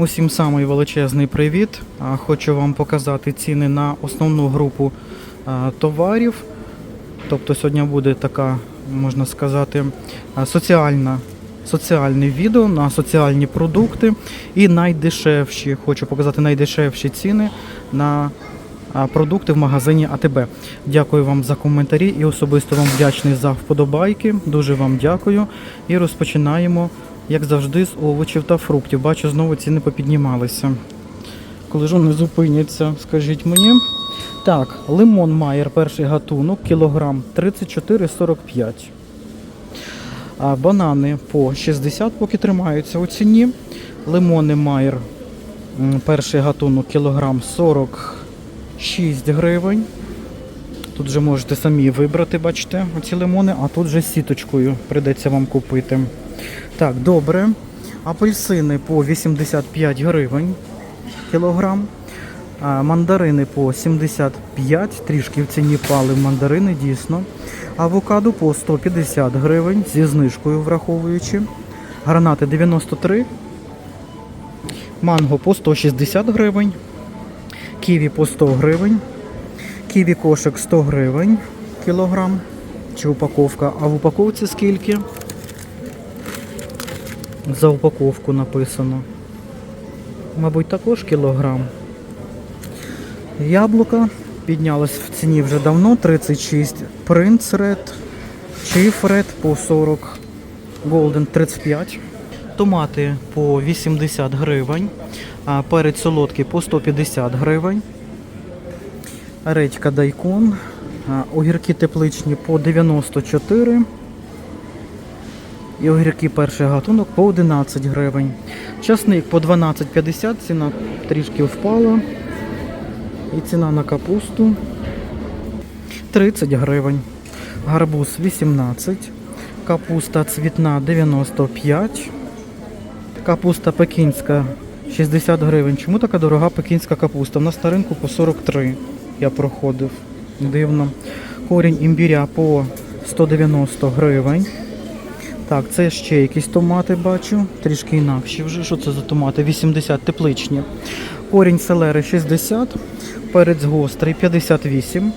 Усім самий величезний привіт. Хочу вам показати ціни на основну групу товарів. Тобто сьогодні буде така, можна сказати, соціальна, соціальне відео на соціальні продукти і найдешевші. Хочу показати найдешевші ціни на продукти в магазині АТБ. Дякую вам за коментарі і особисто вам вдячний за вподобайки. Дуже вам дякую. І розпочинаємо, як завжди, з овочів та фруктів. Бачу, знову ціни попіднімалися. Коли ж вони зупиняться, скажіть мені. Так, лимон Майер, перший гатунок, кілограм 34,45. А банани по 60, поки тримаються у ціні. Лимони Майер, перший гатунок, кілограм 46 гривень. Тут вже можете самі вибрати, бачите, оці лимони, а тут вже сіточкою прийдеться вам купити. Так, добре. Апельсини по 85 гривень кілограм. Мандарини по 75, трішки в ціні впали мандарини, дійсно. Авокадо по 150 гривень зі знижкою враховуючи. Гранати 93. Манго по 160 гривень. Ківі по 100 гривень. Ківі кошик 100 гривень кілограм. Чи упаковка? А в упаковці скільки? За упаковку написано. Мабуть, також кілограм. Яблука піднялось в ціні вже давно, 36. Принц Ред, Чиф Ред по 40, Голден 35. Томати по 80 гривень, перець солодкий по 150 гривень. Редька дайкон, огірки тепличні по 94. І огірки перший гатунок по 11 гривень. Часник по 12,50, ціна трішки впала. І ціна на капусту 30 гривень. Гарбуз 18. Капуста цвітна 95. Капуста пекінська 60 гривень. Чому така дорога пекінська капуста? У нас на ринку по 43 я проходив. Дивно. Корінь імбіря по 190 гривень. Так, це ще якісь томати бачу, трішки інакші вже. Що це за томати? 80 тепличні. Корінь селери 60, перець гострий 58.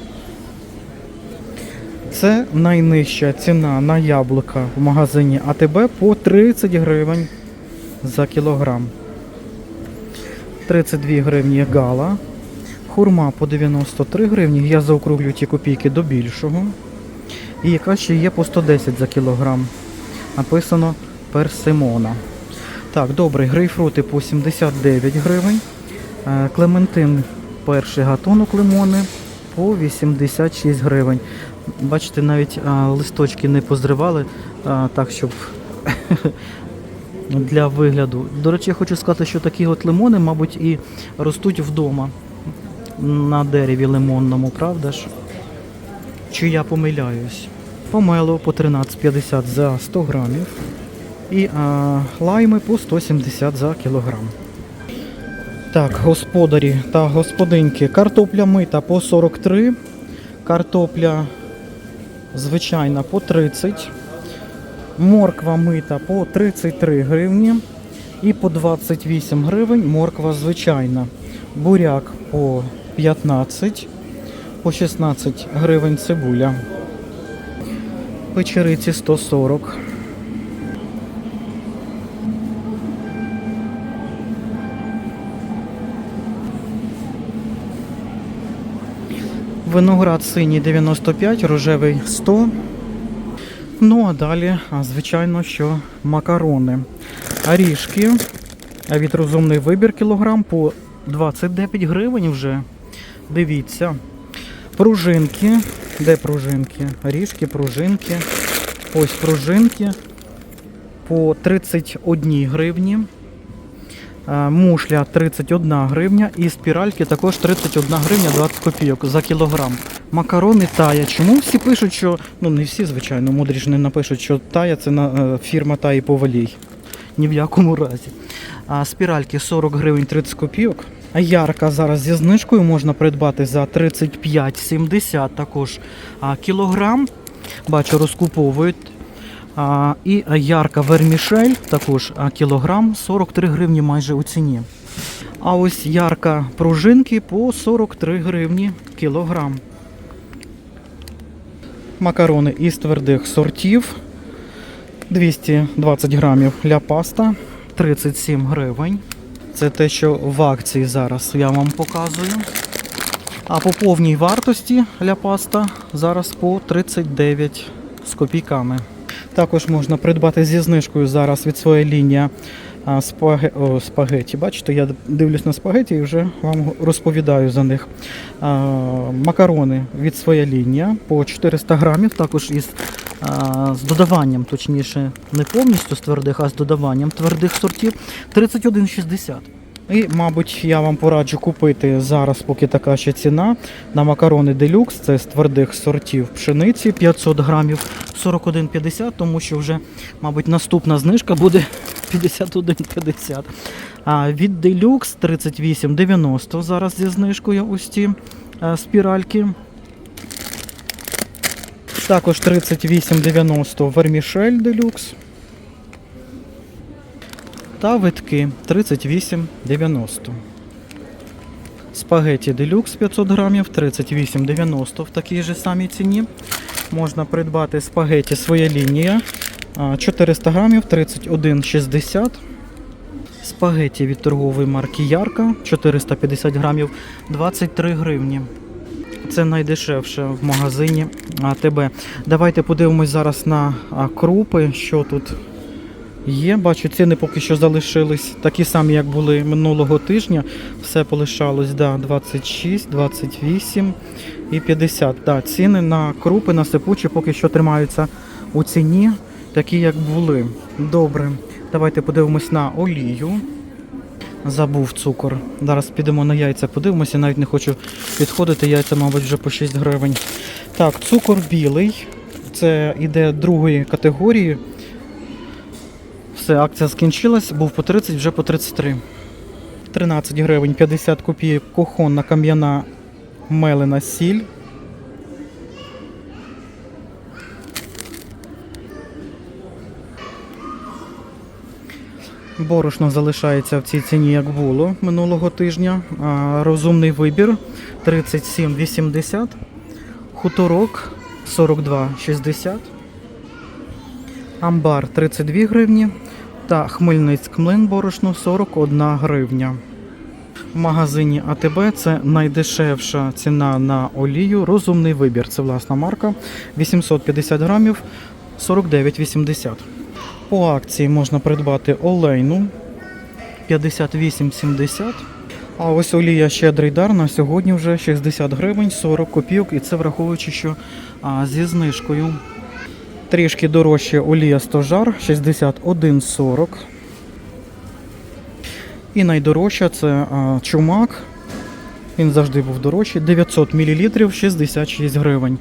Це найнижча ціна на яблука в магазині АТБ по 30 гривень за кілограм. 32 гривні гала. Хурма по 93 гривні. Я заокруглю ті копійки до більшого. І яка ще є по 110 за кілограм. Написано персимона. Так, добре, грейпфрути по 79 гривень. Е, Клементин перший гатунок лимони по 86 гривень. Бачите, навіть а, листочки не позривали а, так, щоб для вигляду. До речі, я хочу сказати, що такі от лимони, мабуть, і ростуть вдома на дереві лимонному, правда ж? Чи я помиляюсь? Помело по 13,50 за 100 грамів. І а, лайми по 170 за кілограм. Так, господарі та господинки. Картопля мита по 43, картопля звичайна по 30, морква мита по 33 гривні і по 28 гривень морква звичайна. Буряк по 15, по 16 гривень цибуля. Печериці 140. Виноград синій 95, рожевий 100. Ну а далі, звичайно, що макарони. Орішки. Від розумний вибір кілограм по 29 гривень вже. Дивіться. Пружинки. Де пружинки? Орішки, пружинки. Ось пружинки по 31 гривні. Е, Мушля 31 гривня і спіральки також 31 гривня 20 копійок за кілограм. Макарони Тая. Чому всі пишуть, що ну не всі, звичайно, мудрі ж не напишуть, що Тая це на е, фірма Таї Повалій. Ні в якому разі. А спіральки 40 гривень 30 копійок. Ярка зараз зі знижкою можна придбати за 35,70 також кілограм. Бачу, розкуповують. І ярка вермішель, також кілограм 43 гривні майже у ціні. А ось ярка пружинки по 43 гривні кілограм. Макарони із твердих сортів 220 грамів ля паста 37 гривень. Це те, що в акції зараз я вам показую. А по повній вартості ля паста зараз по 39 з копійками. Також можна придбати зі знижкою зараз від своєї лінії спаге... О, спагеті. Бачите, я дивлюсь на спагеті і вже вам розповідаю за них. А, макарони від своя лінія по 400 грамів, також із з додаванням, точніше, не повністю з твердих, а з додаванням твердих сортів 31,60. І, мабуть, я вам пораджу купити зараз, поки така ще ціна, на макарони делюкс. Це з твердих сортів пшениці 500 грамів 41,50, тому що вже, мабуть, наступна знижка буде 51,50. А від делюкс 38,90 зараз зі знижкою ось ці е, спіральки. Також 38,90 вермішель делюкс. Та витки 38,90. Спагеті делюкс 500 грамів 38,90 в такій же самій ціні. Можна придбати спагеті своя лінія 400 грамів 31,60. Спагеті від торгової марки Ярка 450 грамів 23 гривні. Це найдешевше в магазині АТБ. Давайте подивимось зараз на крупи, що тут Є, бачу, ціни поки що залишились такі самі, як були минулого тижня. Все полишалось, да, 26, 28 і 50. Да, ціни на крупи, на сипучі поки що тримаються у ціні, такі як були. Добре, давайте подивимось на олію. Забув цукор. Зараз підемо на яйця, подивимося, навіть не хочу підходити. Яйця, мабуть, вже по 6 гривень. Так, цукор білий. Це іде другої категорії. Все, акція скінчилась, був по 30, вже по 33. 13 гривень 50 копійок кухонна кам'яна мелена сіль. Борошно залишається в цій ціні, як було минулого тижня. Розумний вибір 37,80. Хуторок 42,60. Амбар 32 гривні та Хмельницьк млин борошно 41 гривня. В магазині АТБ це найдешевша ціна на олію. Розумний вибір. Це власна марка. 850 грамів 49,80. По акції можна придбати олейну 58,70. А ось олія щедрий дар на сьогодні вже 60 гривень 40 копійок. І це враховуючи, що а, зі знижкою. Трішки дорожче олія стожар 61,40. І найдорожча це а, чумак. Він завжди був дорожчий. 900 мл 66 гривень.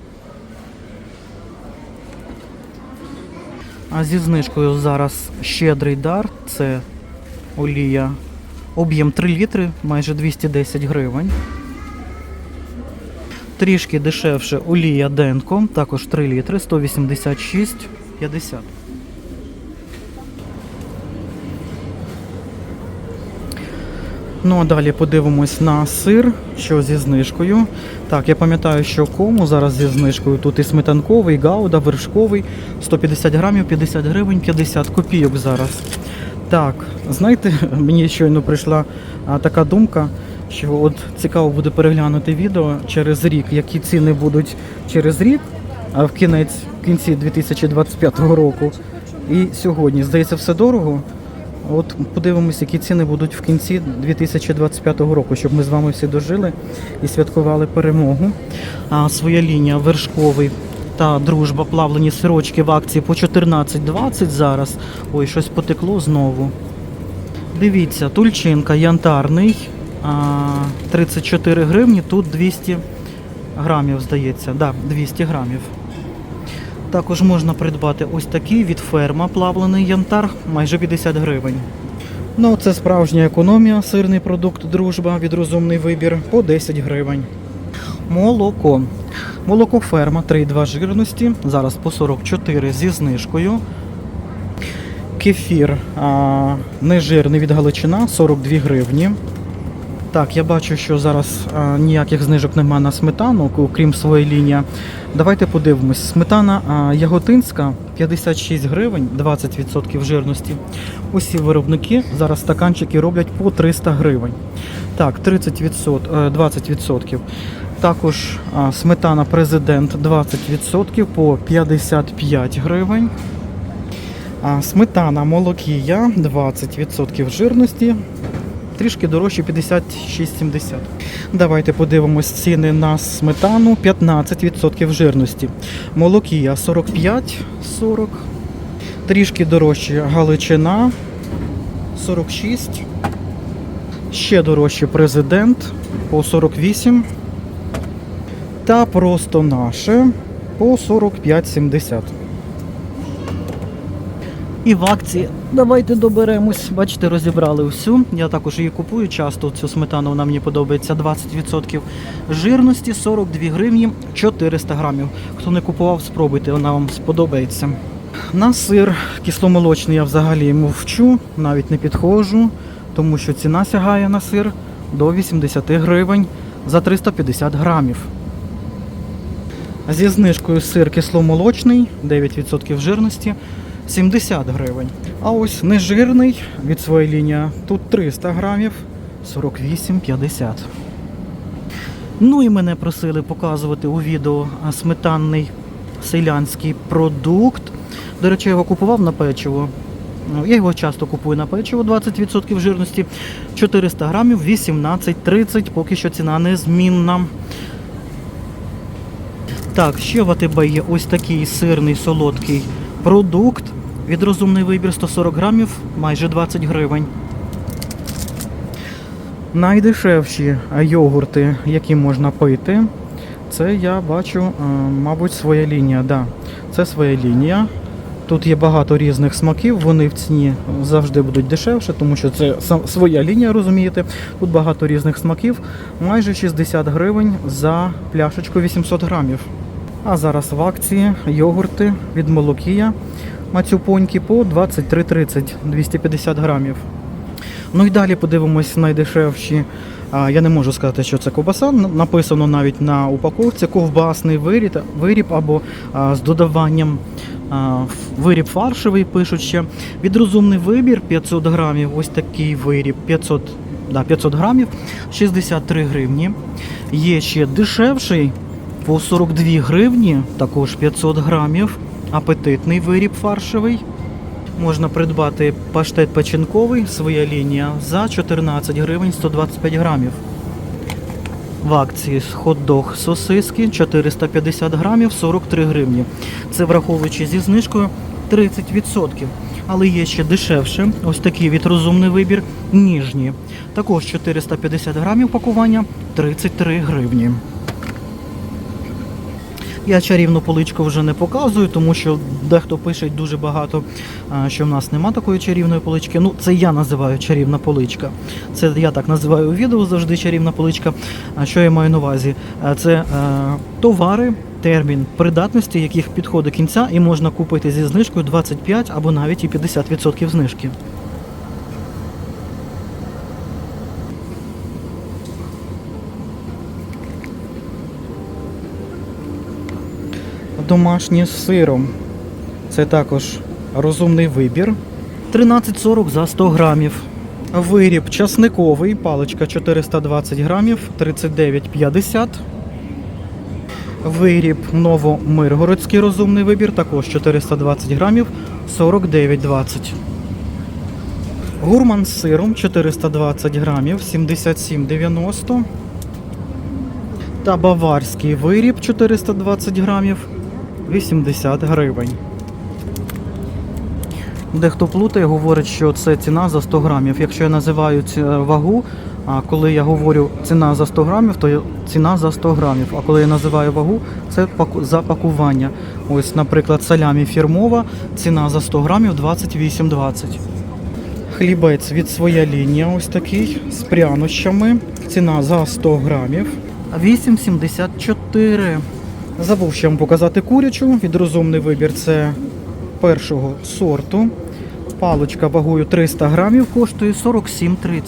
А зі знижкою зараз щедрий дар. Це олія. Об'єм 3 літри, майже 210 гривень. Трішки дешевше олія Денко, також 3 літри, 186,50. Ну а далі подивимось на сир, що зі знижкою. Так, я пам'ятаю, що кому зараз зі знижкою. Тут і сметанковий, і гауда, вершковий, 150 грамів, 50 гривень, 50 копійок зараз. Так, знаєте, мені щойно прийшла така думка, що от цікаво буде переглянути відео через рік, які ціни будуть через рік, а в кінець в кінці 2025 року. І сьогодні, здається, все дорого. От подивимось, які ціни будуть в кінці 2025 року, щоб ми з вами всі дожили і святкували перемогу. А своя лінія вершковий та дружба плавлені сирочки в акції по 14,20 зараз. Ой, щось потекло знову. Дивіться, тульчинка янтарний. 34 гривні, тут 200 грамів, здається. Да, 200 грамів. Також можна придбати ось такий від ферма плавлений янтар, майже 50 гривень. Ну, це справжня економія, сирний продукт дружба від розумний вибір по 10 гривень. Молоко. Молоко ферма 3,2 жирності, зараз по 44 зі знижкою. Кефір а, нежирний від Галичина 42 гривні. Так, я бачу, що зараз а, ніяких знижок немає на сметану, окрім своєї лінії. Давайте подивимось. Сметана яготинська 56 гривень, 20% жирності. Усі виробники зараз стаканчики роблять по 300 гривень. Так, 30%, е, 20%. Також сметана президент 20% по 55 гривень. Сметана молокія 20% жирності. Трішки дорожче 56,70. Давайте подивимось ціни на сметану 15% жирності. Молокія 45,40. Трішки дорожче Галичина 46. Ще дорожче президент по 48. Та просто наше по 45,70. І в акції давайте доберемось. Бачите, розібрали всю. Я також її купую часто. Цю сметану вона мені подобається 20% жирності, 42 гривні, 400 грамів. Хто не купував, спробуйте, вона вам сподобається. На сир кисломолочний я взагалі мовчу, навіть не підходжу, тому що ціна сягає на сир до 80 гривень за 350 грамів. Зі знижкою сир кисломолочний, 9% жирності, 70 гривень. А ось нежирний від своєї лінії тут 300 грамів, 48,50. Ну і мене просили показувати у відео сметанний селянський продукт. До речі, я його купував на печиво. Я його часто купую на печиво 20% жирності, 400 грамів, 18,30, поки що ціна незмінна. Так, ще в АТБ є ось такий сирний солодкий продукт. Від розумний вибір 140 грамів, майже 20 гривень. Найдешевші йогурти, які можна пити, це я бачу, е, мабуть, своя лінія. Да, це своя лінія. Тут є багато різних смаків, вони в ціні завжди будуть дешевше, тому що це своя лінія, розумієте. Тут багато різних смаків, майже 60 гривень за пляшечку 800 грамів. А зараз в акції йогурти від Молокія Мацюпоньки по 23,30 250 грамів. Ну і далі подивимось найдешевші. Я не можу сказати, що це ковбаса. Написано навіть на упаковці ковбасний виріб, або з додаванням виріб фаршевий пишуть ще. Від розумний вибір 500 грамів. Ось такий виріб 500, да, 500 грамів, 63 гривні. Є ще дешевший по 42 гривні, також 500 грамів. Апетитний виріб фаршевий. Можна придбати паштет печінковий, своя лінія, за 14 гривень 125 грамів. В акції хот-дог сосиски 450 грамів 43 гривні. Це враховуючи зі знижкою 30%. Але є ще дешевше. Ось такий від розумний вибір ніжні. Також 450 грамів пакування 33 гривні. Я чарівну поличку вже не показую, тому що дехто пише дуже багато, що в нас нема такої чарівної полички. Ну, це я називаю чарівна поличка. Це я так називаю у відео завжди чарівна поличка. А що я маю на увазі? Це е, товари, термін придатності, яких підходить кінця, і можна купити зі знижкою 25 або навіть і 50% знижки. Домашні з сиром. Це також розумний вибір. 13,40 за 100 грамів. Виріб часниковий, паличка 420 грамів, 39,50. Виріб новомиргородський розумний вибір, також 420 грамів, 49,20. Гурман з сиром 420 грамів, 77,90. Та баварський виріб 420 грамів, 80 гривень. Дехто плутає, говорить, що це ціна за 100 грамів. Якщо я називаю вагу, а коли я говорю ціна за 100 грамів, то ціна за 100 грамів. А коли я називаю вагу, це за пакування. Ось, наприклад, салямі фірмова, ціна за 100 грамів 28,20. Хлібець від своя лінія, ось такий, з прянощами. Ціна за 100 грамів. 8,74 Забув ще вам показати курячу. Відрозумний вибір це першого сорту. Палочка вагою 300 грамів коштує 47,30.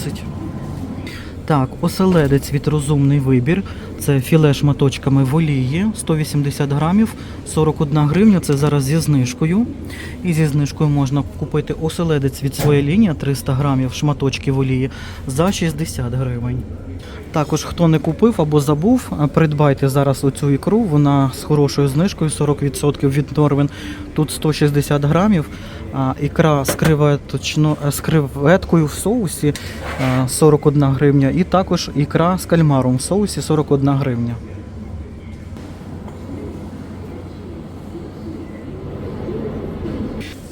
Так, оселедець від розумний вибір. Це філе шматочками в олії 180 грамів, 41 гривня. Це зараз зі знижкою. І зі знижкою можна купити оселедець від своєї лінії 300 грамів шматочки в олії за 60 гривень. Також, хто не купив або забув, е, придбайте зараз оцю ікру. Вона з хорошою знижкою 40% від Норвен. Тут 160 грамів. Ікра з, креветочно, е, з креветкою в соусі е, 41 гривня. І також ікра з кальмаром в соусі 41 гривня.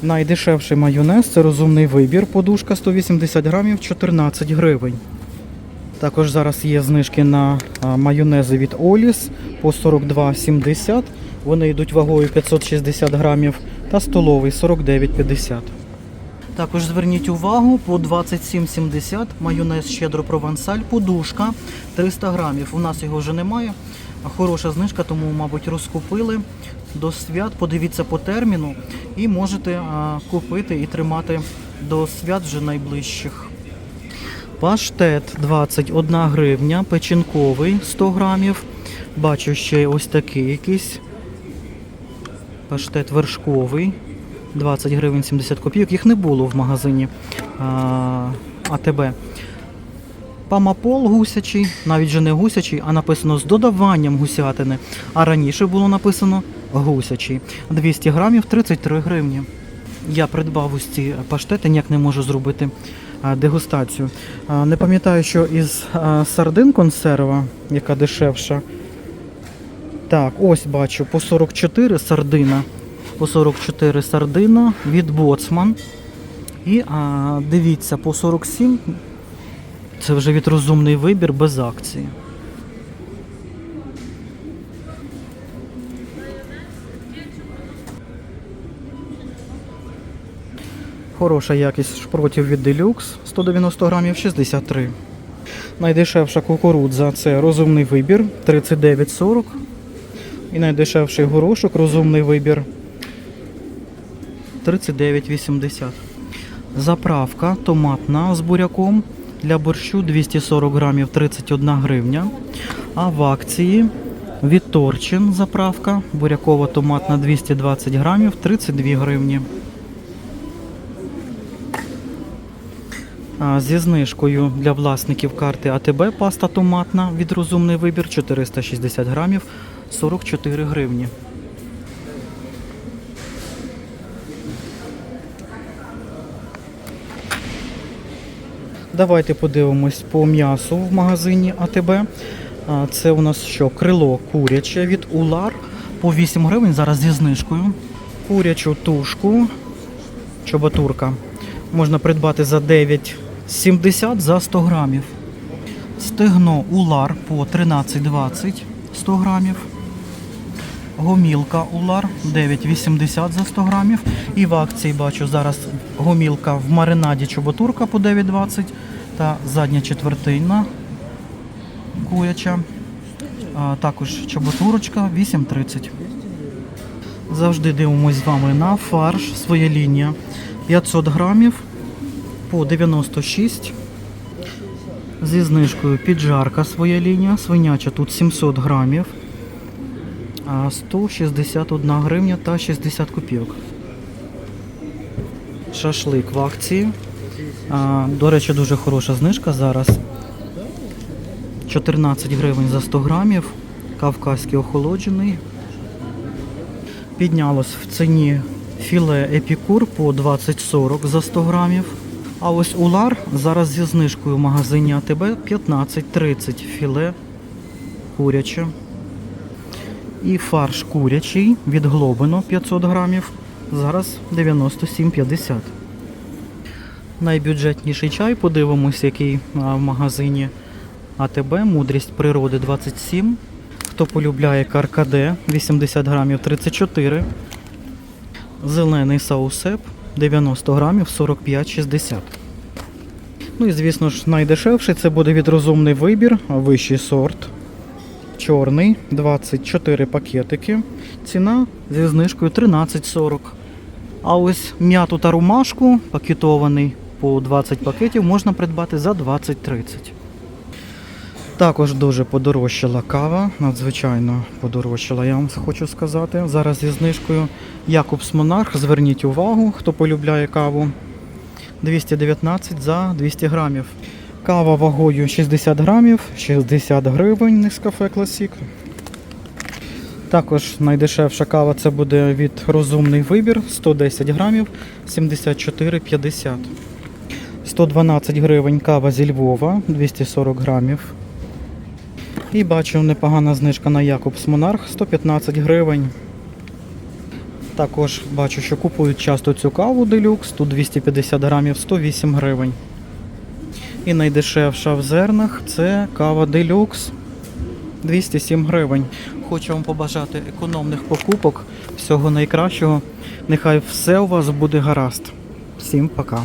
Найдешевший майонез це розумний вибір. Подушка 180 грамів 14 гривень. Також зараз є знижки на майонези від Оліс по 42,70. Вони йдуть вагою 560 грамів та столовий 49,50. Також зверніть увагу по 27,70 майонез щедро провансаль, подушка 300 грамів. У нас його вже немає. Хороша знижка, тому, мабуть, розкупили до свят. Подивіться по терміну і можете купити і тримати до свят вже найближчих. Паштет 21 гривня, печінковий 100 грамів. Бачу ще ось такий якийсь. Паштет вершковий 20 гривень 70 копійок. Їх не було в магазині а, АТБ. Памапол гусячий, навіть же не гусячий, а написано з додаванням гусятини. А раніше було написано гусячий. 200 грамів 33 гривні. Я придбав ось ці паштети, ніяк не можу зробити дегустацію. Не пам'ятаю, що із сардин консерва, яка дешевша. Так, ось бачу, по 44 сардина. По 44 сардина від Боцман. І а, дивіться, по 47 це вже від розумний вибір без акції. Хороша якість шпротів від Deluxe 190 грамів 63. Найдешевша кукурудза це розумний вибір 39,40. І найдешевший горошок розумний вибір 39,80. Заправка томатна з буряком для борщу 240 грамів 31 гривня. А в акції від Торчин заправка бурякова томатна 220 грамів 32 гривні. Зі знижкою для власників карти АТБ паста томатна від розумний вибір 460 грамів 44 гривні. Давайте подивимось по м'ясу в магазині АТБ. Це у нас що? Крило куряче від Улар по 8 гривень, зараз зі знижкою. Курячу тушку, чобатурка. Можна придбати за 9,70 за 100 грамів. Стегно Улар по 13,20 100 грамів. Гомілка Улар 9,80 за 100 грамів. І в акції бачу зараз гомілка в маринаді чоботурка по 9,20 та задня четвертина куряча. А, також чоботурочка 8,30. Завжди дивимось з вами на фарш. Своя лінія 500 грамів по 96. Зі знижкою піджарка своя лінія. Свиняча тут 700 грамів. 161 гривня та 60 копійок. Шашлик в акції. До речі, дуже хороша знижка зараз. 14 гривень за 100 грамів. Кавказький охолоджений. Піднялось в ціні філе епікур по 20-40 за 100 грамів. А ось улар зараз зі знижкою в магазині АТБ 15-30 філе куряче. І фарш курячий від Глобино 500 грамів. Зараз 97,50. Найбюджетніший чай, подивимось, який в магазині АТБ. Мудрість природи 27. Хто полюбляє каркаде 80 грамів 34. Зелений саусеп 90 грамів 45,60. Ну і звісно ж найдешевший це буде від розумний вибір, вищий сорт. чорний, 24 пакетики. Ціна зі знижкою 13,40. А ось м'яту та ромашку пакетований по 20 пакетів можна придбати за 20-30. Також дуже подорожчала кава, надзвичайно подорожчала, я вам хочу сказати. Зараз зі знижкою Якобс Монарх. Зверніть увагу, хто полюбляє каву. 219 за 200 грамів. Кава вагою 60 грамів, 60 гривень Нескафе Classic. Також найдешевша кава це буде від розумний вибір 110 грамів 74,50. 112 гривень кава зі Львова 240 грамів. І бачу непогана знижка на Якобс Монарх 115 гривень. Також бачу, що купують часто цю каву делюкс, тут 250 грамів 108 гривень. І найдешевша в зернах це кава делюкс 207 гривень. Хочу вам побажати економних покупок, всього найкращого. Нехай все у вас буде гаразд. Всім пока.